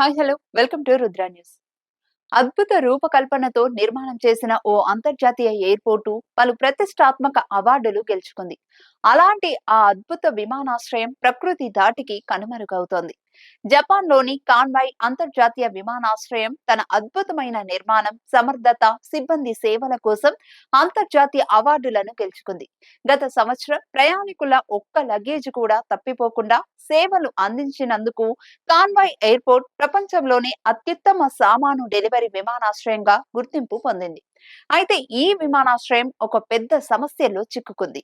Hi hello. Welcome to Rudra news. అద్భుత రూపకల్పనతో నిర్మాణం చేసిన ఓ అంతర్జాతీయ ఎయిర్పోర్టు పలు ప్రతిష్టాత్మక అవార్డులు గెలుచుకుంది. అలాంటి ఆ అద్భుత విమానాశ్రయం ప్రకృతి దాటికి కనుమరుగవుతోంది. జపాన్లోని కాన్వాయ్ అంతర్జాతీయ విమానాశ్రయం తన అద్భుతమైన నిర్మాణం సమర్థత సిబ్బంది సేవల కోసం అంతర్జాతీయ అవార్డులను గెలుచుకుంది. గత సంవత్సరం ప్రయాణికుల ఒక్క లగేజ్ కూడా తప్పిపోకుండా సేవలు అందించినందుకు కాన్వాయ్ ఎయిర్పోర్ట్ ప్రపంచంలోనే అత్యుత్తమ సామాను డెలివరీ విమానాశ్రయంగా గుర్తింపు పొందింది. అయితే ఈ విమానాశ్రయం ఒక పెద్ద సమస్యలో చిక్కుకుంది.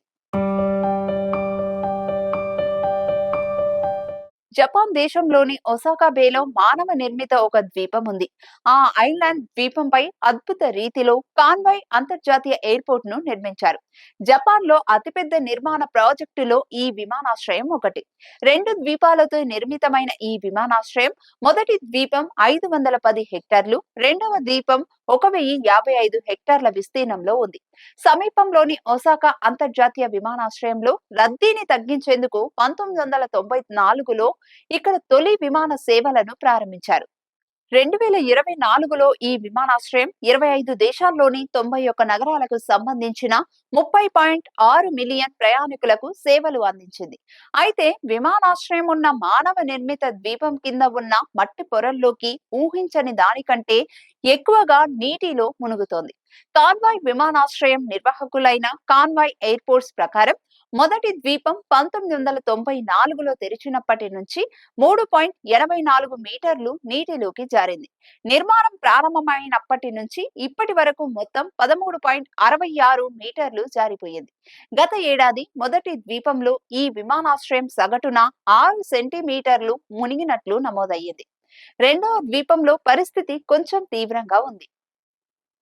జపాన్ దేశంలోని ఒసాకా బేలో మానవ నిర్మిత ఒక ద్వీపం ఉంది. ఆ ఐలాండ్ ద్వీపంపై అద్భుత రీతిలో కాన్వాయ్ అంతర్జాతీయ ఎయిర్పోర్ట్ను నిర్మించారు. జపాన్లో అతిపెద్ద నిర్మాణ ప్రాజెక్టులో ఈ విమానాశ్రయం ఒకటి. రెండు ద్వీపాలతో నిర్మితమైన ఈ విమానాశ్రయం మొదటి ద్వీపం ఐదు వందల పది హెక్టార్లు రెండవ ద్వీపం ఒక వెయ్యి యాభై ఐదు హెక్టార్ల విస్తీర్ణంలో ఉంది. సమీపంలోని ఒసాకా అంతర్జాతీయ విమానాశ్రయంలో రద్దీని తగ్గించేందుకు పంతొమ్మిది వందల తొంభై నాలుగులో ఇక్కడ తొలి విమాన సేవలను ప్రారంభించారు. రెండు వేల ఇరవై నాలుగులో ఈ విమానాశ్రయం ఇరవై ఐదు దేశాల్లోని తొంభై ఒక్క నగరాలకు సంబంధించిన ముప్పై పాయింట్ ఆరు మిలియన్ ప్రయాణికులకు సేవలు అందించింది. అయితే విమానాశ్రయం ఉన్న మానవ నిర్మిత ద్వీపం కింద ఉన్న మట్టి పొరల్లోకి ఊహించని దానికంటే ఎక్కువగా నీటిలో మునుగుతోంది. కాన్వాయ్ విమానాశ్రయం నిర్వాహకులైన కాన్వాయ్ ఎయిర్పోర్ట్స్ ప్రకారం మొదటి ద్వీపం పంతొమ్మిది వందల తొంభై నాలుగులో తెరిచినప్పటి నుంచి మూడు పాయింట్ ఎనభై నాలుగు మీటర్లు నీటిలోకి జారింది. నిర్మాణం ప్రారంభమైనప్పటి నుంచి ఇప్పటి వరకు మొత్తం పదమూడు పాయింట్ అరవై ఆరు మీటర్లు జారిపోయింది. గత ఏడాది మొదటి ద్వీపంలో ఈ విమానాశ్రయం సగటున ఆరు సెంటీమీటర్లు మునిగినట్లు నమోదయ్యింది. రెండవ ద్వీపంలో పరిస్థితి కొంచెం తీవ్రంగా ఉంది.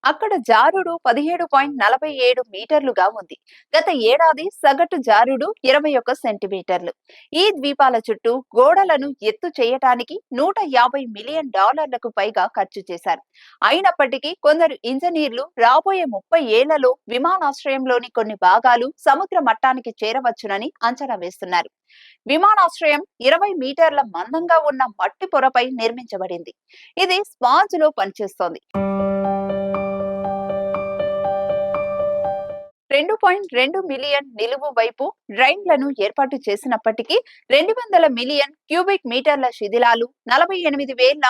అక్కడ జారుడు పదిహేడు పాయింట్ నలభై ఏడు మీటర్లుగా ఉంది. గత ఏడాది సగటు జారుడు ఇరవై ఒక్క సెంటీమీటర్లు. ఈ ద్వీపాల చుట్టూ గోడలను ఎత్తు చేయటానికి నూట యాభై మిలియన్ డాలర్లకు పైగా ఖర్చు చేశారు. అయినప్పటికీ కొందరు ఇంజనీర్లు రాబోయే ముప్పై ఏళ్ళలో విమానాశ్రయంలోని కొన్ని భాగాలు సముద్ర మట్టానికి చేరవచ్చునని అంచనా వేస్తున్నారు. విమానాశ్రయం ఇరవై మీటర్ల మందంగా ఉన్న మట్టి పొరపై నిర్మించబడింది. ఇది స్పాంజ్లో పనిచేస్తోంది. రెండు పాయింట్ రెండు మిలియన్ నిలువు వైపు డ్రైన్లను ఏర్పాటు చేసినప్పటికీ రెండు వందల మిలియన్ క్యూబిక్ మీటర్ల శిథిలాలు నలభై ఎనిమిది వేల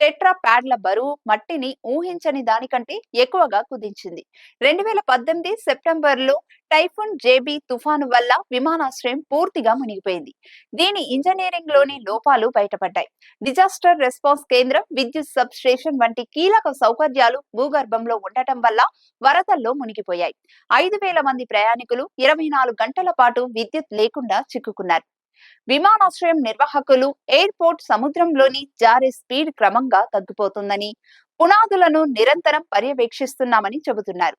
టెట్రా ప్యాడ్ల బరువు మట్టిని ఊహించని దానికంటే ఎక్కువగా కుదించింది. రెండు వేల పద్దెనిమిది సెప్టెంబర్లో టైఫున్ జేబీ తుఫాను వల్ల విమానాశ్రయం పూర్తిగా మునిగిపోయింది. దీని ఇంజనీరింగ్లోని లోపాలు బయటపడ్డాయి. డిజాస్టర్ రెస్పాన్స్ కేంద్రం విద్యుత్ సబ్ స్టేషన్ వంటి కీలక సౌకర్యాలు భూగర్భంలో ఉండటం వల్ల వరదల్లో మునిగిపోయాయి. ఐదు వేల మంది ప్రయాణికులు ఇరవై నాలుగు గంటల పాటు విద్యుత్ లేకుండా చిక్కుకున్నారు. విమానాశ్రయం నిర్వాహకులు ఎయిర్పోర్ట్ సముద్రంలోని జారే స్పీడ్ క్రమంగా తగ్గిపోతుందని పునాదులను నిరంతరం పర్యవేక్షిస్తున్నామని చెబుతున్నారు.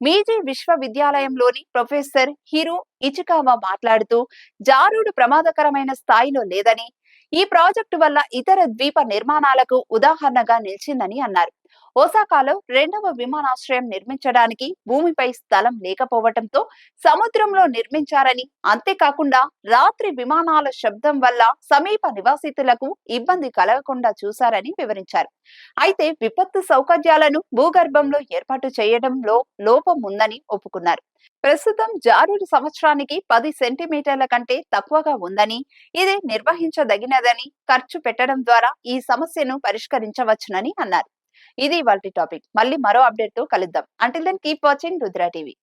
మీజీ విశ్వవిద్యాలయంలోని ప్రొఫెసర్ హిరు ఇచికావా మాట్లాడుతూ జారుడు ప్రమాదకరమైన స్థాయిలో లేదని ఈ ప్రాజెక్టు వల్ల ఇతర ద్వీప నిర్మాణాలకు ఉదాహరణగా నిలిచిందని అన్నారు. ఓసాకాలో రెండవ విమానాశ్రయం నిర్మించడానికి భూమిపై స్థలం లేకపోవటంతో సముద్రంలో నిర్మించారని అంతేకాకుండా రాత్రి విమానాల శబ్దం వల్ల సమీప నివాసితులకు ఇబ్బంది కలగకుండా చూశారని వివరించారు. అయితే విపత్తు సౌకర్యాలను భూగర్భంలో ఏర్పాటు చేయడంలో లోపం ఉందని ఒప్పుకున్నారు. ప్రస్తుతం జారుడు సంవత్సరానికి పది సెంటీమీటర్ల కంటే తక్కువగా ఉందని ఇది నిర్వహించదగినదని ఖర్చు పెట్టడం ద్వారా ఈ సమస్యను పరిష్కరించవచ్చునని అన్నారు. ఇది ఇవాళ టాపిక్. మళ్ళీ మరో అప్డేట్తో కలుద్దాం until then keep watching Rudra TV